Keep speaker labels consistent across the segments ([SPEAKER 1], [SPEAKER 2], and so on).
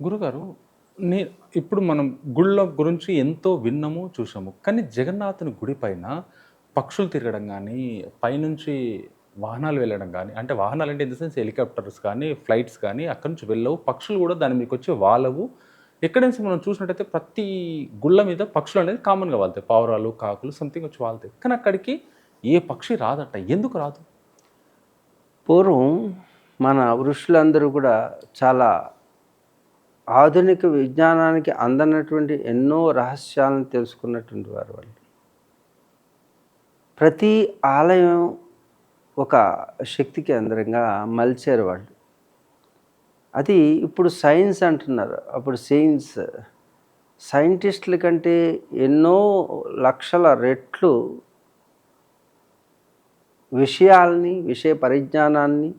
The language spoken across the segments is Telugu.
[SPEAKER 1] గురుగారు నే ఇప్పుడు మనం గుళ్ళ గురించి ఎంతో విన్నాము చూసాము కానీ జగన్నాథుని గుడి పైన పక్షులు తిరగడం కానీ పైనుంచి వాహనాలు వెళ్ళడం కానీ అంటే వాహనాలు అంటే ఇన్ ద సెన్స్ హెలికాప్టర్స్ కానీ ఫ్లైట్స్ కానీ అక్కడి నుంచి వెళ్ళవు. పక్షులు కూడా దాని మీకు వచ్చి వాళ్ళవు ఎక్కడైనా మనం చూసినట్టయితే ప్రతి గుళ్ళ మీద పక్షులు అనేది కామన్గా వాళ్తాయి. పావురాలు కాకులు సంథింగ్ వచ్చి వాళ్తాయి. కానీ అక్కడికి ఏ పక్షి రాదట. ఎందుకు రాదు?
[SPEAKER 2] పూర్వం మన ఋషులందరూ కూడా చాలా ఆధునిక విజ్ఞానానికి అందనటువంటి ఎన్నో రహస్యాలను తెలుసుకున్నటువంటి వారు వాళ్ళు. ప్రతి ఆలయం ఒక శక్తి కేంద్రంగా మలిచారు వాళ్ళు. అది ఇప్పుడు సైన్స్ అంటున్నారు. అప్పుడు సైన్స్ సైంటిస్టుల కంటే ఎన్నో లక్షల రెట్లు విషయాల్ని విషయ పరిజ్ఞానాన్ని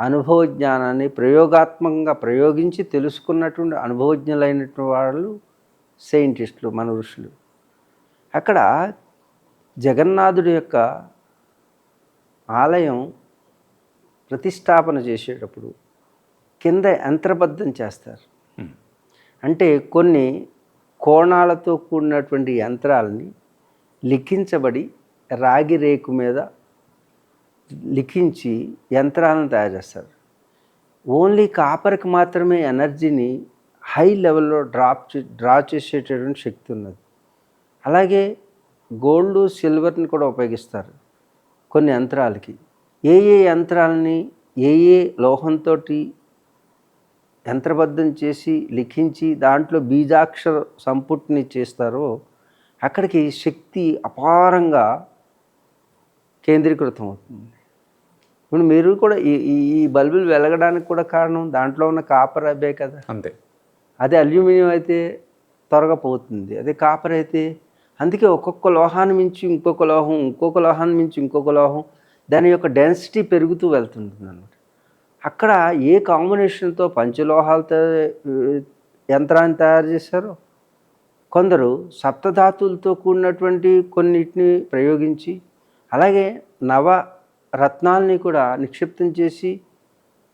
[SPEAKER 2] అనుభవ జ్ఞానాన్ని ప్రయోగాత్మకంగా ప్రయోగించి తెలుసుకున్నటువంటి అనుభవజ్ఞులైనటువంటి వాళ్ళు సైంటిస్టులు మన ఋషులు అక్కడ జగన్నాథుడి యొక్క ఆలయం ప్రతిష్టాపన చేసేటప్పుడు కింద యంత్రబద్ధం చేస్తారు. అంటే కొన్ని కోణాలతో కూడినటువంటి యంత్రాలని లిఖించబడి రాగి రేకు మీద లిఖించి యంత్రాలను తయారు చేస్తారు. ఓన్లీ కాపర్కి మాత్రమే ఎనర్జీని హై లెవెల్లో డ్రాప్ చే డ్రా చేసేటటువంటి శక్తి ఉన్నది. అలాగే గోల్డ్ సిల్వర్ని కూడా ఉపయోగిస్తారు కొన్ని యంత్రాలకి. ఏ ఏ యంత్రాలని ఏ ఏ లోహంతో యంత్రబద్ధం చేసి లిఖించి దాంట్లో బీజాక్షర సంపుటిని చేస్తారో అక్కడికి శక్తి అపారంగా కేంద్రీకృతం అవుతుంది ఇప్పుడు మీరు కూడా ఈ ఈ- బల్బులు వెలగడానికి కూడా కారణం దాంట్లో ఉన్న కాపర్ అబ్బే కదా.
[SPEAKER 1] అంతే.
[SPEAKER 2] అదే అల్యూమినియం అయితే త్వరగా పోతుంది. అదే కాపర్ అయితే అందుకే ఒక్కొక్క లోహాన్ని మించి ఇంకొక లోహం ఇంకొక లోహాన్ని మించి ఇంకొక లోహం దాని యొక్క డెన్సిటీ పెరుగుతూ వెళ్తుంటుంది అన్నమాట అక్కడ ఏ కాంబినేషన్తో పంచలోహాలతో యంత్రాన్ని తయారు చేశారో కొందరు సప్తధాతులతో కూడినటువంటి కొన్నిటిని ప్రయోగించి అలాగే నవ రత్నాల్ని కూడా నిక్షిప్తం చేసి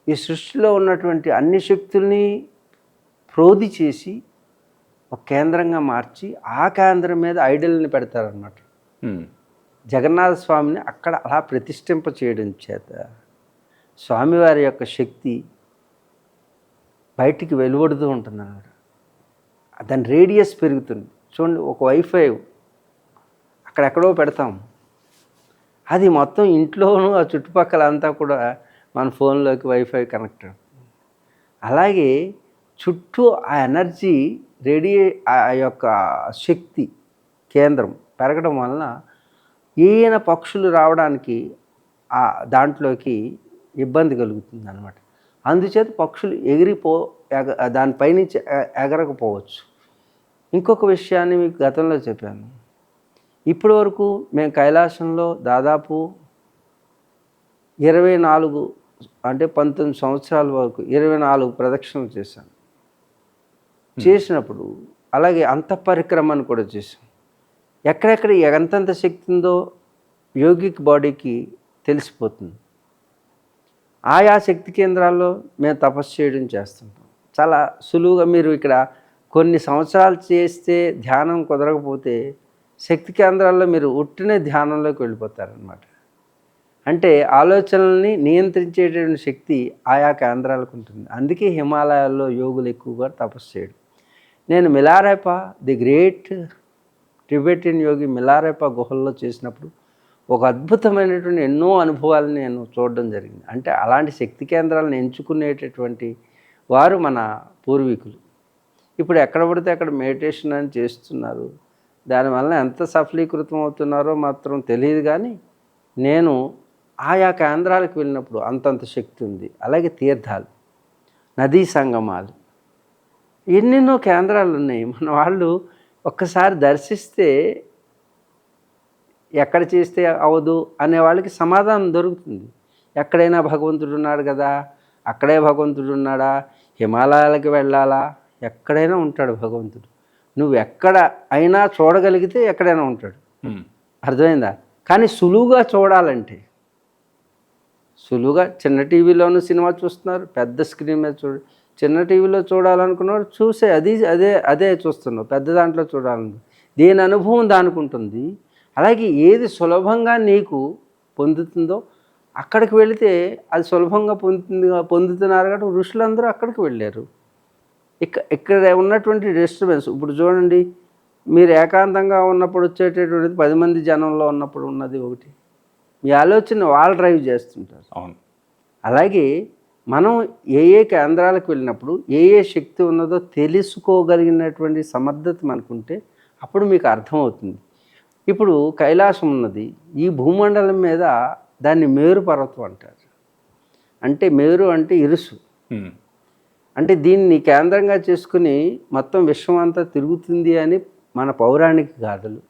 [SPEAKER 2] ఈ సృష్టిలో ఉన్నటువంటి అన్ని శక్తుల్ని ప్రోధి చేసి ఒక కేంద్రంగా మార్చి ఆ కేంద్రం మీద ఐడల్ని పెడతారనమాట. జగన్నాథ స్వామిని అక్కడ అలా ప్రతిష్ఠింప చేయడం చేత స్వామివారి యొక్క శక్తి బయటికి వెలువడుతూ ఉంటుంది అన్నమాట దాని రేడియస్ పెరుగుతుంది. చూడండి ఒక వైఫై అక్కడెక్కడో పెడతాం. అది మొత్తం ఇంట్లోనూ ఆ చుట్టుపక్కల అంతా కూడా మన ఫోన్లోకి వైఫై కనెక్ట్ అవుతుంది. అలాగే చుట్టూ ఆ ఎనర్జీ రేడియే ఆ యొక్క శక్తి కేంద్రం పెరగడం వలన ఈయన పక్షులు రావడానికి ఆ దాంట్లోకి ఇబ్బంది కలుగుతుంది అనమాట అందుచేత పక్షులు ఎగిరిపో ఎగ దానిపైనుంచి ఎగరకపోవచ్చు. ఇంకొక విషయాన్ని మీకు గతంలో చెప్పాను. ఇప్పటి వరకు మేము కైలాసంలో దాదాపు ఇరవై నాలుగు అంటే పంతొమ్మిది సంవత్సరాల వరకు ఇరవై నాలుగు ప్రదక్షిణలు చేశాను చేసినప్పుడు అలాగే అంతఃపరిక్రమను కూడా చేశాం. ఎక్కడెక్కడ ఎంతెంత శక్తి ఉందో యోగిక్ బాడీకి తెలిసిపోతుంది. ఆయా శక్తి కేంద్రాల్లో మేము తపస్సు చేయడం చేస్తుంటాం చాలా సులువుగా మీరు ఇక్కడ కొన్ని సంవత్సరాలు చేస్తే ధ్యానం కుదరకపోతే శక్తి కేంద్రాల్లో మీరు ఉట్టినే ధ్యానంలోకి వెళ్ళిపోతారనమాట అంటే ఆలోచనల్ని నియంత్రించేటువంటి శక్తి ఆయా కేంద్రాలకు ఉంటుంది. అందుకే హిమాలయాల్లో యోగులు ఎక్కువగా తపస్సు చేయడం. నేను Milarepa the great Tibetan yogi Milarepa గుహల్లో చేసినప్పుడు ఒక అద్భుతమైనటువంటి ఎన్నో అనుభవాలను నేను చూడడం జరిగింది. అంటే అలాంటి శక్తి కేంద్రాలను ఎంచుకునేటటువంటి వారు మన పూర్వీకులు. ఇప్పుడు ఎక్కడ పడితే అక్కడ మెడిటేషన్ అని చేస్తున్నారు. దానివల్ల ఎంత సఫలీకృతం అవుతున్నారో మాత్రం తెలియదు కానీ నేను ఆయా కేంద్రాలకు వెళ్ళినప్పుడు అంతంత శక్తి ఉంది. అలాగే తీర్థాలు నదీ సంగమాలు ఎన్నెన్నో కేంద్రాలు ఉన్నాయి. మన వాళ్ళు ఒక్కసారి దర్శిస్తే ఎక్కడ చేస్తే అవదు అనే వాళ్ళకి సమాధానం దొరుకుతుంది. ఎక్కడైనా భగవంతుడు ఉన్నాడు కదా అక్కడే భగవంతుడు ఉన్నాడా హిమాలయాలకు వెళ్ళాలా ఎక్కడైనా ఉంటాడు భగవంతుడు. నువ్వు ఎక్కడ అయినా చూడగలిగితే ఎక్కడైనా ఉంటాడు. అర్థమైందా? కానీ సులువుగా చూడాలంటే సులువుగా చిన్న టీవీలోనూ సినిమా చూస్తున్నారు పెద్ద స్క్రీన్ మీద చూడ చిన్న టీవీలో చూడాలనుకున్నాడు చూసే అది అదే అదే చూస్తున్నావు పెద్ద దాంట్లో చూడాలను దేని అనుభవం దానికి ఉంటుంది. అలాగే ఏది సులభంగా నీకు పొందుతుందో అక్కడికి వెళితే అది సులభంగా పొందుతుంది పొందుతున్నారు కాబట్టి ఋషులందరూ అక్కడికి వెళ్ళారు. ఇక్క ఇక్కడ ఉన్నటువంటి డిస్టర్బెన్స్ ఇప్పుడు చూడండి మీరు ఏకాంతంగా ఉన్నప్పుడు వచ్చేటటువంటిది పది మంది జనంలో ఉన్నప్పుడు ఉన్నది ఒకటి. మీ ఆలోచన వాళ్ళు డ్రైవ్ చేస్తుంటారు.
[SPEAKER 1] అవును.
[SPEAKER 2] అలాగే మనం ఏ ఏ కేంద్రాలకు వెళ్ళినప్పుడు ఏ ఏ శక్తి ఉన్నదో తెలుసుకోగలిగినటువంటి సమర్థత మనకుంటే అప్పుడు మీకు అర్థమవుతుంది. ఇప్పుడు కైలాసం ఉన్నది ఈ భూమండలం మీద దాన్ని మేరు పర్వతం అంటారు. అంటే మేరు అంటే ఇరుసు. అంటే దీన్ని కేంద్రంగా చేసుకుని మొత్తం విశ్వం అంతా తిరుగుతుంది అని మన పౌరాణిక గాథలు.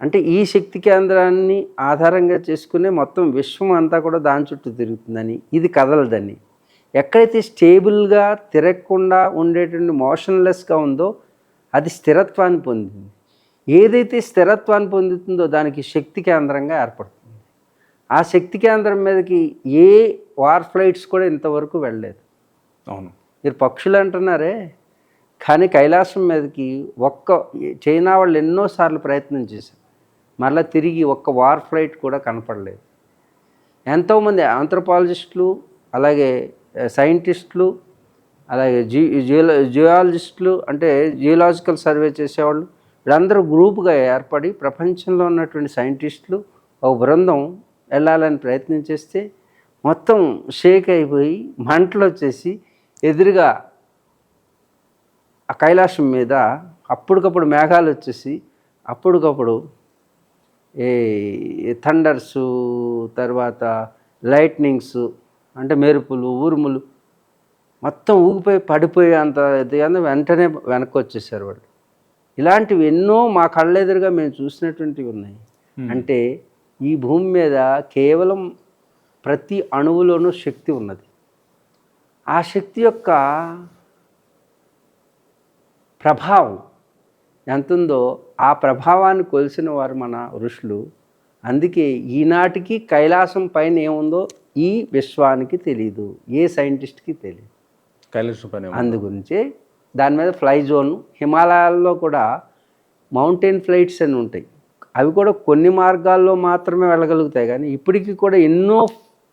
[SPEAKER 2] అంటే ఈ శక్తి కేంద్రాన్ని ఆధారంగా చేసుకునే మొత్తం విశ్వం అంతా కూడా దాని చుట్టూ తిరుగుతుందని. ఇది కదలదని. ఎక్కడైతే స్టేబుల్గా తిరగకుండా ఉండేటువంటి మోషన్లెస్గా ఉందో అది స్థిరత్వాన్ని పొందింది. ఏదైతే స్థిరత్వాన్ని పొందుతుందో దానికి శక్తి కేంద్రంగా ఏర్పడుతుంది. ఆ శక్తి కేంద్రం మీదకి ఏ వార్ ఫ్లైట్స్ కూడా ఇంతవరకు వెళ్ళలేదు.
[SPEAKER 1] అవును.
[SPEAKER 2] మీరు పక్షులు అంటున్నారే కానీ కైలాసం మీదకి ఒక్క చైనా వాళ్ళు ఎన్నోసార్లు ప్రయత్నం చేశారు. మళ్ళీ తిరిగి ఒక్క వార్ ఫ్లైట్ కూడా కనపడలేదు. ఎంతోమంది ఆంథ్రపాలజిస్టులు అలాగే సైంటిస్టులు అలాగే జీ జియోల జియాలజిస్టులు అంటే జియోలాజికల్ సర్వే చేసేవాళ్ళు వీళ్ళందరూ గ్రూపుగా ఏర్పడి ప్రపంచంలో ఉన్నటువంటి సైంటిస్టులు ఒక బృందం వెళ్ళాలని ప్రయత్నం చేస్తే మొత్తం షేక్ అయిపోయి మంటలు వచ్చేసి ఎదురుగా ఆ కైలాసం మీద అప్పటికప్పుడు మేఘాలు వచ్చేసి అప్పటికప్పుడు ఏ థండర్సు తర్వాత లైట్నింగ్స్ అంటే మెరుపులు ఉరుములు మొత్తం ఊగిపోయి పడిపోయి అంతా వెంటనే వెనక్కి వచ్చేసారు వాళ్ళు. ఇలాంటివి ఎన్నో మా కళ్ళెదురుగా మేము చూసినటువంటివి ఉన్నాయి. అంటే ఈ భూమి మీద కేవలం ప్రతి అణువులోనూ శక్తి ఉన్నది. ఆ శక్తి యొక్క ప్రభావం ఎంతుందో ఆ ప్రభావాన్ని కొలిసిన వారు మన ఋషులు. అందుకే ఈనాటికి కైలాసం పైన ఏముందో ఈ విశ్వానికి తెలియదు ఏ సైంటిస్ట్కి తెలియదు
[SPEAKER 1] కైలాసం పైన.
[SPEAKER 2] అందు గురించే దాని మీద ఫ్లై జోన్ హిమాలయాల్లో కూడా మౌంటైన్ ఫ్లైట్స్ అని ఉంటాయి. అవి కూడా కొన్ని మార్గాల్లో మాత్రమే వెళ్ళగలుగుతాయి కానీ ఇప్పటికీ కూడా ఎన్నో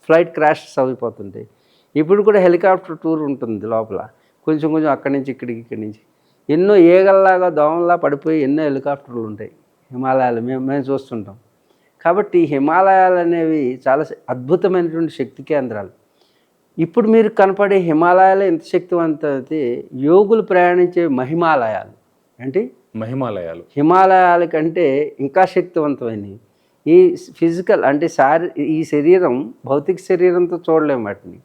[SPEAKER 2] ఫ్లైట్ క్రాషెస్ అయిపోతుంటాయి. ఇప్పుడు కూడా హెలికాప్టర్ టూర్ ఉంటుంది లోపల. కొంచెం కొంచెం అక్కడి నుంచి ఇక్కడికి ఇక్కడి నుంచి. ఎన్నో ఏగల్లాగా దోమల్లా పడిపోయి ఎన్నో హెలికాప్టర్లు ఉంటాయి. హిమాలయాలు మేము మేము చూస్తుంటాం. కాబట్టి హిమాలయాలు అనేవి చాలా అద్భుతమైనటువంటి శక్తి కేంద్రాలు. ఇప్పుడు మీరు కనపడే హిమాలయాలు ఎంత శక్తివంతమైతే యోగులు ప్రయాణించే మహిమాలయాలు. ఏంటి?
[SPEAKER 1] మహిమాలయాలు.
[SPEAKER 2] హిమాలయాల కంటే ఇంకా శక్తివంతమైనవి. ఈ ఫిజికల్ అంటే శారీ ఈ శరీరం భౌతిక శరీరంతో చూడలేము వాటిని.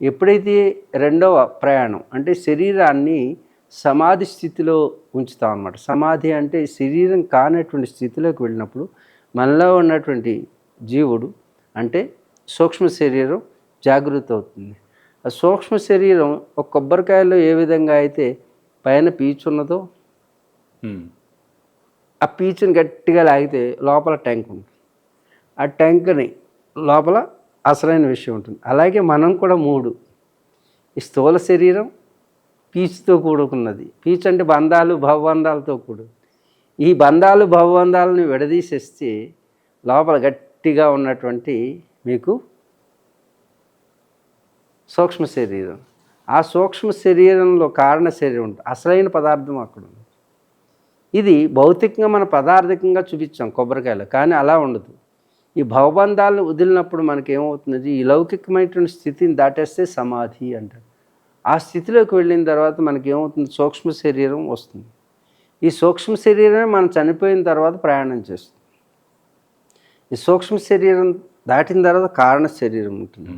[SPEAKER 2] ఎప్పుడైతే రెండవ ప్రయాణం అంటే శరీరాన్ని సమాధి స్థితిలో ఉంచుతాం అన్నమాట. సమాధి అంటే శరీరం కానటువంటి స్థితిలోకి వెళ్ళినప్పుడు మనలో ఉన్నటువంటి జీవుడు అంటే సూక్ష్మ శరీరం జాగృతి అవుతుంది. ఆ సూక్ష్మ శరీరం ఒక కొబ్బరికాయలో ఏ విధంగా అయితే పైన పీచు ఉన్నదో
[SPEAKER 1] ఉమ్.
[SPEAKER 2] ఆ పీచుని గట్టిగా లాగితే లోపల ట్యాంక్ ఉంటుంది. ఆ ట్యాంక్ని లోపల అసలైన విషయం ఉంటుంది. అలాగే మనం కూడా మూడు. ఈ స్థూల శరీరం పీచుతో కూడుకున్నది. పీచు అంటే బంధాలు భవబంధాలతో కూడు ఈ బంధాలు భవబంధాలను విడదీసేస్తే లోపల గట్టిగా ఉన్నటువంటి మీకు సూక్ష్మ శరీరం. ఆ సూక్ష్మ శరీరంలో కారణ శరీరం ఉంటుంది. అసలైన పదార్థం అక్కడ ఉంది. ఇది భౌతికంగా మన పదార్థకంగా చూపించాం కొబ్బరికాయలు. కానీ అలా ఉండదు. ఈ భవబంధాలను వదిలినప్పుడు మనకి ఏమవుతుంది ఈ లౌకికమైనటువంటి స్థితిని దాటేస్తే సమాధి అంటారు. ఆ స్థితిలోకి వెళ్ళిన తర్వాత మనకి ఏమవుతుంది సూక్ష్మ శరీరం వస్తుంది. ఈ సూక్ష్మ శరీరమే మనం చనిపోయిన తర్వాత ప్రయాణం చేస్తుంది. ఈ సూక్ష్మ శరీరం దాటిన తర్వాత కారణ శరీరం ఉంటుంది.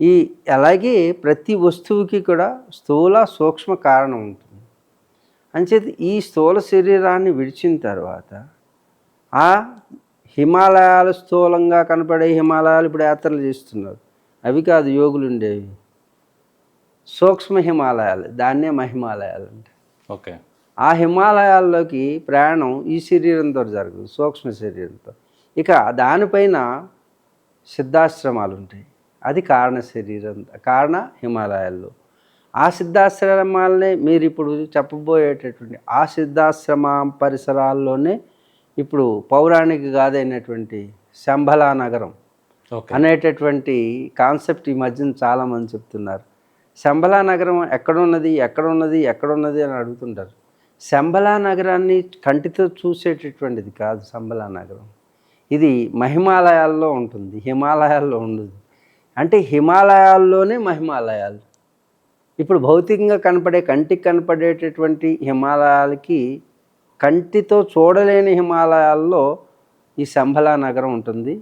[SPEAKER 2] ఈ అలాగే ప్రతి వస్తువుకి కూడా స్థూల సూక్ష్మ కారణం ఉంటుంది. అంచేత ఈ స్థూల శరీరాన్ని విడిచిన తర్వాత ఆ హిమాలయాలు స్థూలంగా కనపడే హిమాలయాలు ఇప్పుడు యాత్రలు చేస్తున్నారు. అవి కాదు యోగులు ఉండేవి. సూక్ష్మ హిమాలయాలు దాన్నే మహిమాలయాలు అంటే.
[SPEAKER 1] ఓకే.
[SPEAKER 2] ఆ హిమాలయాల్లోకి ప్రయాణం ఈ శరీరంతో జరగదు సూక్ష్మ శరీరంతో. ఇక దానిపైన సిద్ధాశ్రమాలు ఉంటాయి అది కారణ శరీరం కారణ హిమాలయాల్లో. ఆ సిద్ధాశ్రమాలనే మీరు ఇప్పుడు చెప్పబోయేటటువంటి ఆ సిద్ధాశ్రమ పరిసరాల్లోనే ఇప్పుడు పౌరాణిక గాథైనటువంటి శంభలా నగరం అనేటటువంటి కాన్సెప్ట్ ఈ మధ్యన చాలామంది చెప్తున్నారు. శంబలా నగరం ఎక్కడున్నది ఎక్కడున్నది ఎక్కడున్నది అని అడుగుతుంటారు. శంబలా నగరాన్ని కంటితో చూసేటటువంటిది కాదు శంబలా నగరం. ఇది మహిమాలయాల్లో ఉంటుంది హిమాలయాల్లో ఉండదు. అంటే హిమాలయాల్లోనే మహిమాలయాలు. ఇప్పుడు భౌతికంగా కనపడే కంటికి కనపడేటటువంటి హిమాలయాలకి కంటితో చూడలేని హిమాలయాల్లో ఈ శంభలా నగరం ఉంటుంది.